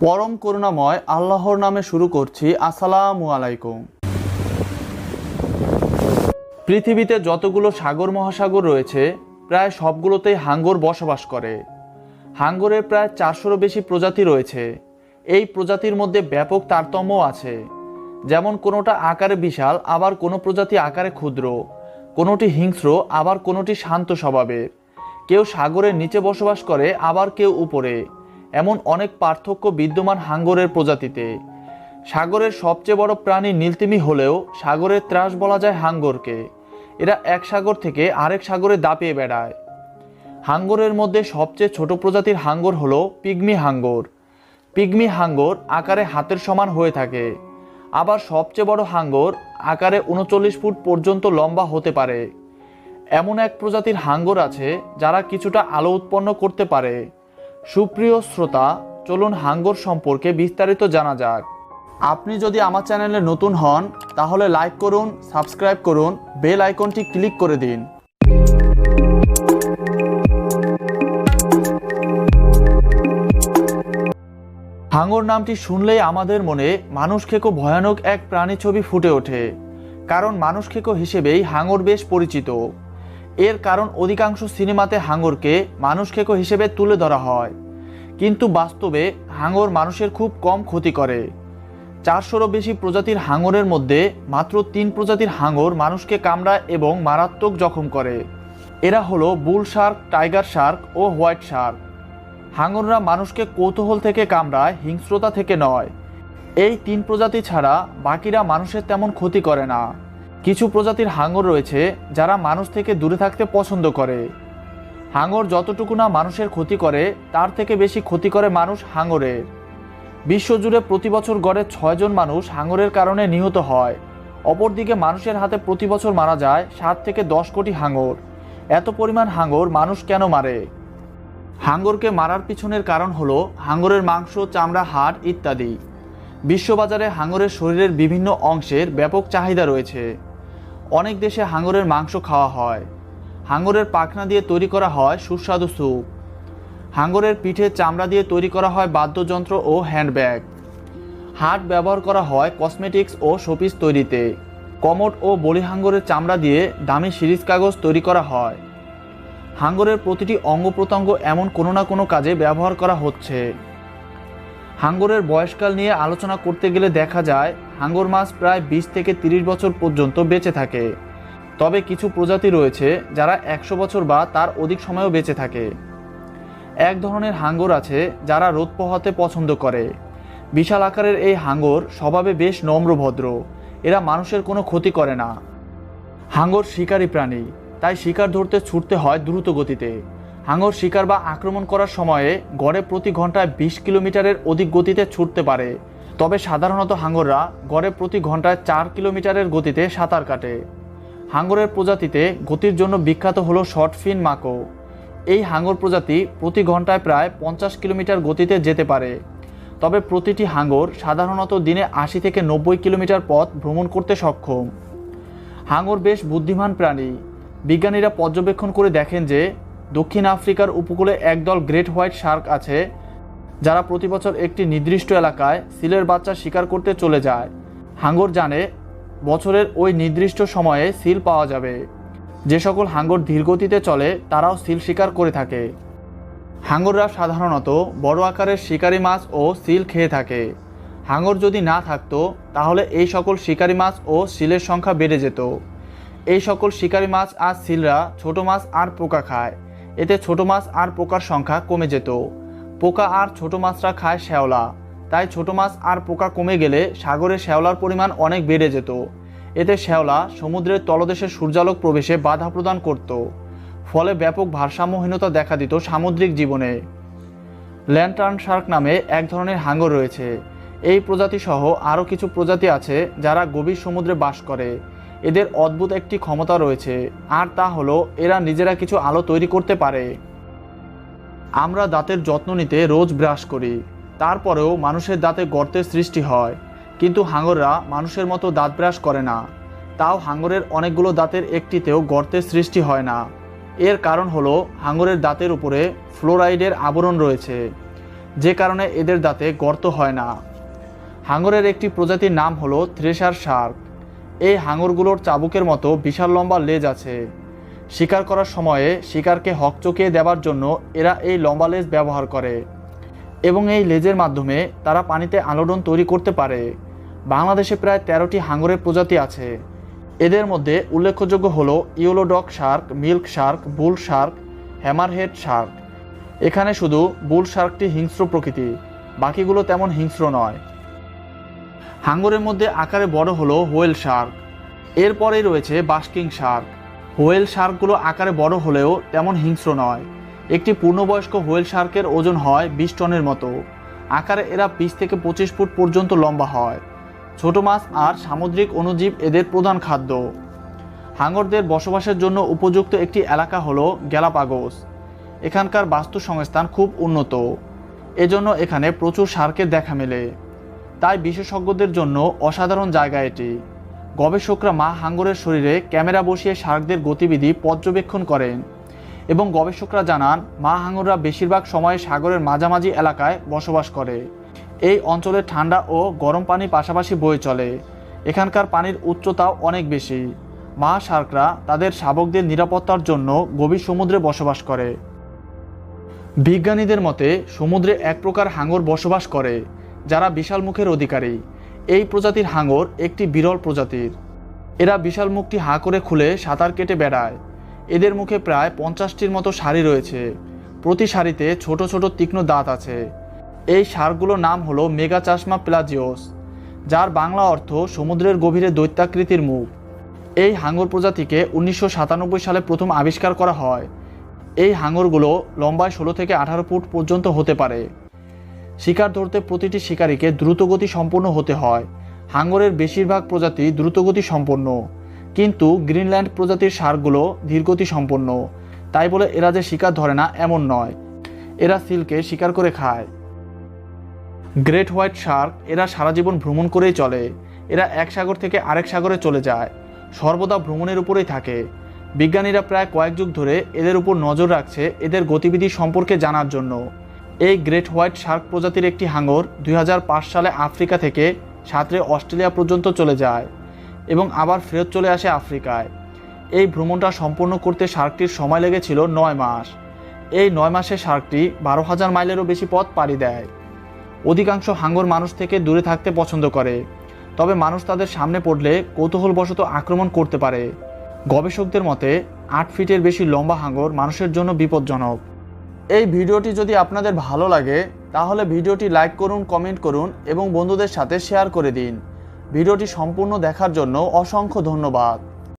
পরম করুণাময় আল্লাহর নামে শুরু করছি। আসসালামু আলাইকুম। পৃথিবীতে যতগুলো সাগর মহাসাগর রয়েছে, প্রায় সবগুলোতেই হাঙ্গর বসবাস করে। হাঙ্গরের প্রায় চারশোরও বেশি প্রজাতি রয়েছে। এই প্রজাতির মধ্যে ব্যাপক তারতম্য আছে। যেমন কোনোটা আকারে বিশাল, আবার কোনো প্রজাতি আকারে ক্ষুদ্র। কোনোটি হিংস্র, আবার কোনোটি শান্ত স্বভাবের। কেউ সাগরের নিচে বসবাস করে, আবার কেউ উপরে। এমন অনেক পার্থক্য বিদ্যমান হাঙ্গরের প্রজাতিতে। সাগরের সবচেয়ে বড় প্রাণী নীলতিমি হলেও সাগরের ত্রাস বলা যায় হাঙ্গরকে। এরা এক সাগর থেকে আরেক সাগরে দাপিয়ে বেড়ায়। হাঙ্গরের মধ্যে সবচেয়ে ছোট প্রজাতির হাঙ্গর হলো পিগমি হাঙ্গর। পিগমি হাঙ্গর আকারে হাতের সমান হয়ে থাকে। আবার সবচেয়ে বড় হাঙ্গর আকারে উনচল্লিশ ফুট পর্যন্ত লম্বা হতে পারে। এমন এক প্রজাতির হাঙ্গর আছে যারা কিছুটা আলো উৎপন্ন করতে পারে। সুপ্রিয় শ্রোতা, চলুন হাঙ্গর সম্পর্কে বিস্তারিত জানা যাক। আপনি যদি আমার চ্যানেলে নতুন হন, তাহলে লাইক করুন, সাবস্ক্রাইব করুন, বেল আইকনটি ক্লিক করে দিন। হাঙ্গর নামটি শুনলেই আমাদের মনে মানুষ খেকো ভয়ানক এক প্রাণী ছবি ফুটে ওঠে। কারণ মানুষ খেকো হিসেবেই হাঙ্গর বেশ পরিচিত। এর কারণ অধিকাংশ সিনেমাতে হাঙ্গরকে মানুষ খেকো হিসেবে তুলে ধরা হয়। কিন্তু বাস্তবে হাঙ্গর মানুষের খুব কম ক্ষতি করে। চারশোরও বেশি প্রজাতির হাঙরের মধ্যে মাত্র তিন প্রজাতির হাঙর মানুষকে কামড়ায় এবং মারাত্মক জখম করে। এরা হলো বুল শার্ক, টাইগার শার্ক ও হোয়াইট শার্ক। হাঙররা মানুষকে কৌতূহল থেকে কামড়ায়, হিংস্রতা থেকে নয়। এই তিন প্রজাতি ছাড়া বাকিরা মানুষের তেমন ক্ষতি করে না। কিছু প্রজাতির হাঙর রয়েছে যারা মানুষ থেকে দূরে থাকতে পছন্দ করে। হাঙর যতটুকু না মানুষের ক্ষতি করে, তার থেকে বেশি ক্ষতি করে মানুষ হাঙরের বিশ্বজুড়ে প্রতি বছর গড়ে ছয়জন মানুষ হাঙরের কারণে নিহত হয়। অপরদিকে মানুষের হাতে প্রতি বছর মারা যায় সাত থেকে দশ কোটি হাঙর। এত পরিমাণ হাঙর মানুষ কেন মারে? হাঙ্গরকে মারার পিছনের কারণ হলো হাঙ্গরের মাংস, চামড়া, হাড় ইত্যাদি। বিশ্ববাজারে হাঙ্গরের শরীরের বিভিন্ন অংশের ব্যাপক চাহিদা রয়েছে। অনেক দেশে হাঙ্গরের মাংস খাওয়া হয়। হাঙ্গরের পাখনা দিয়ে তৈরি করা হয় সুস্বাদু স্যুপ। হাঙ্গরের পিঠে চামড়া দিয়ে তৈরি করা হয় বাদ্যযন্ত্র ও হ্যান্ডব্যাগ। হাট ব্যবহার করা হয় কসমেটিক্স ও শোপিস তৈরিতে। কমট ও বলি হাঙ্গরের চামড়া দিয়ে দামি সিরিজ কাগজ তৈরি করা হয়। হাঙ্গরের প্রতিটি অঙ্গ প্রত্যঙ্গ এমন কোনো না কোনো কাজে ব্যবহার করা হচ্ছে। হাঙ্গরের বয়সকাল নিয়ে আলোচনা করতে গেলে দেখা যায়, হাঙ্গর মাছ প্রায় বিশ থেকে তিরিশ বছর পর্যন্ত বেঁচে থাকে। তবে কিছু প্রজাতি রয়েছে যারা একশো বছর বা তার অধিক সময়ও বেঁচে থাকে। এক ধরনের হাঙ্গর আছে যারা রোদ পোহাতে পছন্দ করে। বিশাল আকারের এই হাঙ্গর স্বভাবে বেশ নম্রভদ্র এরা মানুষের কোনো ক্ষতি করে না। হাঙ্গর শিকারী প্রাণী, তাই শিকার ধরতে ছুটতে হয় দ্রুত গতিতে। হাঙ্গর শিকার বা আক্রমণ করার সময়ে গড়ে প্রতি ঘন্টায় বিশ কিলোমিটারের অধিক গতিতে ছুটতে পারে। তবে সাধারণত হাঙ্গররা গড়ে প্রতি ঘন্টায় চার কিলোমিটারের গতিতে সাঁতার কাটে। হাঙ্গরের প্রজাতিতে গতির জন্য বিখ্যাত হলো শর্ট ফিন মাকো। এই হাঙ্গর প্রজাতি প্রতি ঘন্টায় প্রায় পঞ্চাশ কিলোমিটার গতিতে যেতে পারে। তবে প্রতিটি হাঙ্গর সাধারণত দিনে আশি থেকে নব্বই কিলোমিটার পথ ভ্রমণ করতে সক্ষম। হাঙ্গর বেশ বুদ্ধিমান প্রাণী। বিজ্ঞানীরা পর্যবেক্ষণ করে দেখেন যে দক্ষিণ আফ্রিকার উপকূলে একদল গ্রেট হোয়াইট শার্ক আছে, যারা প্রতি বছর একটি নির্দিষ্ট এলাকায় সিলের বাচ্চা শিকার করতে চলে যায়। হাঙ্গর জানে, বছরের ওই নির্দিষ্ট সময়ে সিল পাওয়া যাবে। যে সকল হাঙ্গর ধীরগতিতে চলে, তারাও সিল শিকার করে থাকে। হাঙ্গররা সাধারণত বড় আকারের শিকারি মাছ ও সিল খেয়ে থাকে। হাঙ্গর যদি না থাকতো, তাহলে এই সকল শিকারি মাছ ও সিলের সংখ্যা বেড়ে যেত। এই সকল শিকারি মাছ আর সিলরা ছোট মাছ আর পোকা খায়। এতে ছোট মাছ আর পোকার সংখ্যা কমে যেত। পোকা আর ছোট মাছরা খায় শ্যাওলা। তাই ছোট মাছ আর পোকা কমে গেলে সাগরে শ্যাওলার পরিমাণ অনেক বেড়ে যেত। এতে শ্যাওলা সমুদ্রের তলদেশে সূর্যালোক প্রবেশে বাধা প্রদান করত। ফলে ব্যাপক ভারসাম্যহীনতা দেখা দিত সামুদ্রিক জীবনে। ল্যান্টার্ন শার্ক নামে এক ধরনের হাঙ্গর রয়েছে। এই প্রজাতি সহ আরও কিছু প্রজাতি আছে যারা গভীর সমুদ্রে বাস করে। এদের অদ্ভুত একটি ক্ষমতা রয়েছে, আর তা হলো এরা নিজেরা কিছু আলো তৈরি করতে পারে। আমরা দাঁতের যত্ন নিতে রোজ ব্রাশ করি, তারপরেও মানুষের দাঁতে গর্তের সৃষ্টি হয়, কিন্তু হাঙ্গররা মানুষের মতো দাঁত ব্রাশ করে না। তাও হাঙ্গরের অনেকগুলো দাঁতের একটিতেও গর্তের সৃষ্টি হয় না। এর কারণ হলো হাঙ্গরের দাঁতের উপরে ফ্লোরাইডের আবরণ রয়েছে, যে কারণে এদের দাঁতে গর্ত হয় না। হাঙরের একটি প্রজাতির নাম হলো থ্রেশার শার্ক। এই হাঙরগুলোর চাবুকের মতো বিশাল লম্বা লেজ আছে। শিকার করার সময়ে শিকারকে হকচকিয়ে দেওয়ার জন্য এরা এই লম্বা লেজ ব্যবহার করে। এবং এই লেজের মাধ্যমে তারা পানিতে আলোড়ন তৈরি করতে পারে। বাংলাদেশে প্রায় তেরোটি হাঙরের প্রজাতি আছে। এদের মধ্যে উল্লেখযোগ্য হলো ইউলোডক shark, milk shark, bull shark, hammerhead shark. এখানে শুধু বুল শার্কটি হিংস্র প্রকৃতি, বাকিগুলো তেমন হিংস্র নয়। হাঙ্গরের মধ্যে আকারে বড় হলো হোয়েল শার্ক। এরপরেই রয়েছে বাস্কিং শার্ক। হোয়েল শার্কগুলো আকারে বড় হলেও তেমন হিংস্র নয়। একটি পূর্ণবয়স্ক হোয়েল শার্কের ওজন হয় বিশ টনের মতো। আকারে এরা বিশ থেকে পঁচিশ ফুট পর্যন্ত লম্বা হয়। ছোট মাছ আর সামুদ্রিক অণুজীব এদের প্রধান খাদ্য। হাঙ্গরদের বসবাসের জন্য উপযুক্ত একটি এলাকা হলো গ্যালাপাগোস। এখানকার বাস্তু সংস্থান খুব উন্নত। এজন্য এখানে প্রচুর শার্কের দেখা মেলে। তাই বিশেষজ্ঞদের জন্য অসাধারণ জায়গা এটি। গবেষকরা মা হাঙ্গরের শরীরে ক্যামেরা বসিয়ে শার্কদের গতিবিধি পর্যবেক্ষণ করেন এবং গবেষকরা জানান, মা হাঙ্গররা বেশিরভাগ সময় সাগরের মাঝামাঝি এলাকায় বসবাস করে। এই অঞ্চলে ঠান্ডা ও গরম পানি পাশাপাশি বয়ে চলে। এখানকার পানির উচ্চতাও অনেক বেশি। মা শার্করা তাদের শাবকদের নিরাপত্তার জন্য গভীর সমুদ্রে বসবাস করে। বিজ্ঞানীদের মতে, সমুদ্রে এক প্রকার হাঙ্গর বসবাস করে। যারা বিশাল মুখের অধিকারী। এই প্রজাতির হাঙর একটি বিরল প্রজাতির। এরা বিশাল মুখটি হাঁ করে খুলে সাঁতার কেটে বেড়ায়। এদের মুখে প্রায় পঞ্চাশটির মতো শাড়ি রয়েছে। প্রতি শাড়িতে ছোট ছোট তীক্ষ্ণ দাঁত আছে। এই সারগুলোর নাম হলো মেগা চাশমা প্লাজিওস, যার বাংলা অর্থ সমুদ্রের গভীরে দৈত্যাকৃতির মুখ। এই হাঙর প্রজাতিকে উনিশশো সাতানব্বই সালে প্রথম আবিষ্কার করা হয়। এই হাঙরগুলো লম্বায় ষোলো থেকে আঠারো ফুট পর্যন্ত হতে পারে। শিকার ধরতে প্রতিটি শিকারীকে দ্রুতগতি সম্পন্ন হতে হয়। হাঙ্গরের বেশিরভাগ প্রজাতি দ্রুতগতি সম্পন্ন। কিন্তু গ্রিনল্যান্ড প্রজাতির সারগুলো ধীরগতি সম্পন্ন। তাই বলে এরা যে শিকার ধরে না, এমন নয়। এরা সিলকে শিকার করে খায়। গ্রেট হোয়াইট শার্ক এরা সারা জীবন ভ্রমণ করেই চলে। এরা এক সাগর থেকে আরেক সাগরে চলে যায়। সর্বদা ভ্রমণের উপরেই থাকে। বিজ্ঞানীরা প্রায় কয়েক যুগ ধরে এদের উপর নজর রাখছে এদের গতিবিধি সম্পর্কে জানার জন্য। এই গ্রেট হোয়াইট শার্ক প্রজাতির একটি হাঙর দুই হাজার পাঁচ সালে আফ্রিকা থেকে সাঁতরে অস্ট্রেলিয়া পর্যন্ত চলে যায় এবং আবার ফেরত চলে আসে আফ্রিকায়। এই ভ্রমণটা সম্পূর্ণ করতে শার্কটির সময় লেগেছিল নয় মাস। এই নয় মাসে শার্কটি বারো হাজার মাইলেরও বেশি পথ পাড়ি দেয়। অধিকাংশ হাঙ্গর মানুষ থেকে দূরে থাকতে পছন্দ করে। তবে মানুষ তাদের সামনে পড়লে কৌতূহলবশত আক্রমণ করতে পারে। গবেষকদের মতে, আট ফিটের বেশি লম্বা হাঙ্গর মানুষের জন্য বিপজ্জনক। এই ভিডিওটি যদি আপনাদের ভালো লাগে, তাহলে ভিডিওটি লাইক করুন, কমেন্ট করুন এবং বন্ধুদের সাথে শেয়ার করে দিন। ভিডিওটি সম্পূর্ণ দেখার জন্য অসংখ্য ধন্যবাদ।